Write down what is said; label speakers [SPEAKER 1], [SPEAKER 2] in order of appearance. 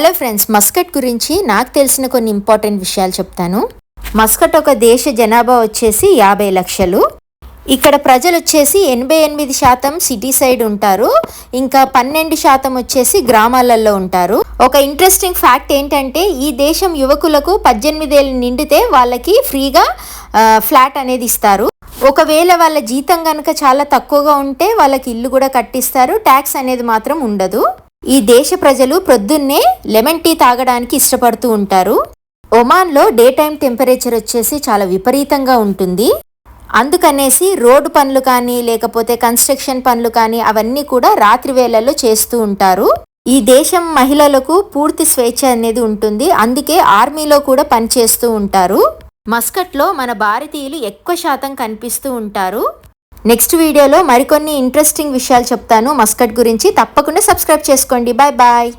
[SPEAKER 1] Hello friends Muscat గురించి నాకు తెలిసిన కొన్ని ఇంపార్టెంట్ విషయాలు చెప్తాను. మస్కట్ ఒక దేశ జనాభా వచ్చేసి యాభై లక్షలు. ఇక్కడ ప్రజలు వచ్చేసి ఎనభై ఎనిమిది శాతం సిటీ సైడ్ ఉంటారు. ఇంకా పన్నెండు శాతం వచ్చేసి గ్రామాలలో ఉంటారు. ఒక ఇంట్రెస్టింగ్ ఫ్యాక్ట్ ఏంటంటే ఈ దేశం యువకులకు పద్దెనిమిదేళ్ళు నిండితే వాళ్ళకి ఫ్రీగా ఫ్లాట్ అనేది ఇస్తారు. ఒకవేళ వాళ్ళ జీతం కనుక చాలా తక్కువగా ఉంటే వాళ్ళకి ఇల్లు కూడా కట్టిస్తారు. ట్యాక్స్ అనేది మాత్రం ఉండదు. ఈ దేశ ప్రజలు ప్రొద్దున్నే లెమన్ టీ తాగడానికి ఇష్టపడుతూ ఉంటారు. ఒమాన్లో డే టైం టెంపరేచర్ వచ్చేసి చాలా విపరీతంగా ఉంటుంది. అందుకనేసి రోడ్డు పనులు కానీ లేకపోతే కన్స్ట్రక్షన్ పనులు కానీ అవన్నీ కూడా రాత్రి వేళల్లో చేస్తూ ఉంటారు. ఈ దేశం మహిళలకు పూర్తి స్వేచ్ఛ అనేది ఉంటుంది. అందుకే ఆర్మీలో కూడా పనిచేస్తూ ఉంటారు. మస్కట్లో మన భారతీయులు ఎక్కువ శాతం కనిపిస్తూ ఉంటారు. నెక్స్ట్ వీడియోలో మరికొన్ని ఇంట్రెస్టింగ్ విషయాలు చెప్తాను. మస్కట్ గురించి తప్పకుండా సబ్స్క్రైబ్ చేసుకోండి. Bye bye.